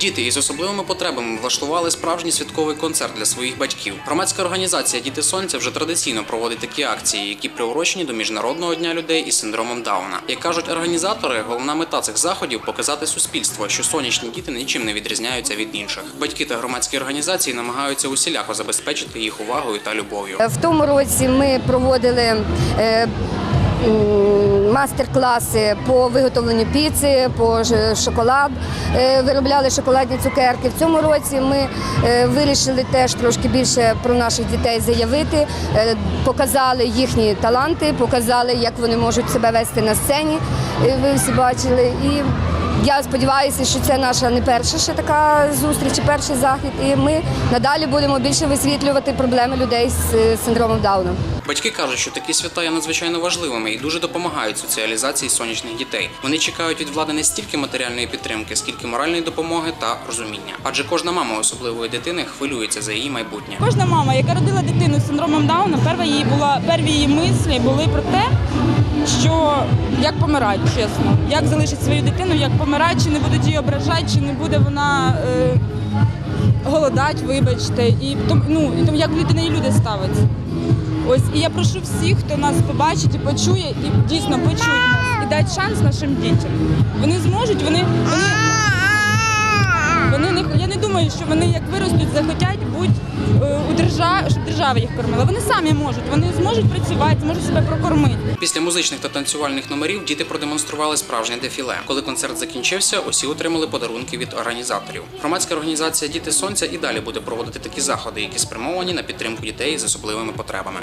Діти із особливими потребами влаштували справжній святковий концерт для своїх батьків. Громадська організація Діти Сонця вже традиційно проводить такі акції, які приурочені до міжнародного дня людей із синдромом Дауна. Як кажуть організатори, головна мета цих заходів показати суспільству, що сонячні діти нічим не відрізняються від інших. Батьки та громадські організації намагаються усіляко забезпечити їх увагою та любов'ю. В тому році ми проводили е, мастер-класи по виготовленню піци, по шоколад, е, виробляли шоколадні цукерки. В цьому році ми е, вирішили теж трошки більше про наших дітей заявити, е, показали їхні таланти, показали, як вони можуть себе вести на сцені. Ви всі бачили. І я сподіваюся, що це наша не перша ще така зустріч, і перший захід. І ми надалі будемо більше висвітлювати проблеми людей з е, синдромом Дауна. Батьки кажуть, що такі свята є надзвичайно важливими і дуже допомагають соціалізації сонячних дітей. Вони чекають від влади не стільки матеріальної підтримки, скільки моральної допомоги та розуміння. Адже кожна мама особливої дитини хвилюється за її майбутнє. Кожна мама, яка родила дитину з синдромом Дауна, перша її була перві її мислі були про те, що як помирати, чесно, як залишити свою дитину, як помирати, чи не будуть її ображати, чи не буде вона е, голодати, вибачте, і тому, ну і тому як до неї люди ставляться. Ось і я прошу всіх, хто нас побачить і почує, і дійсно почують нас, і дати шанс нашим дітям. Вони зможуть, вони, вони вони не я не думаю, що вони як виростуть, захотять бути е, у державі, держава їх кормила. Вони самі можуть, вони зможуть працювати, зможуть себе прокормити. Після музичних та танцювальних номерів діти продемонстрували справжнє дефіле. Коли концерт закінчився, усі отримали подарунки від організаторів. Громадська організація Діти Сонця і далі буде проводити такі заходи, які спрямовані на підтримку дітей з особливими потребами.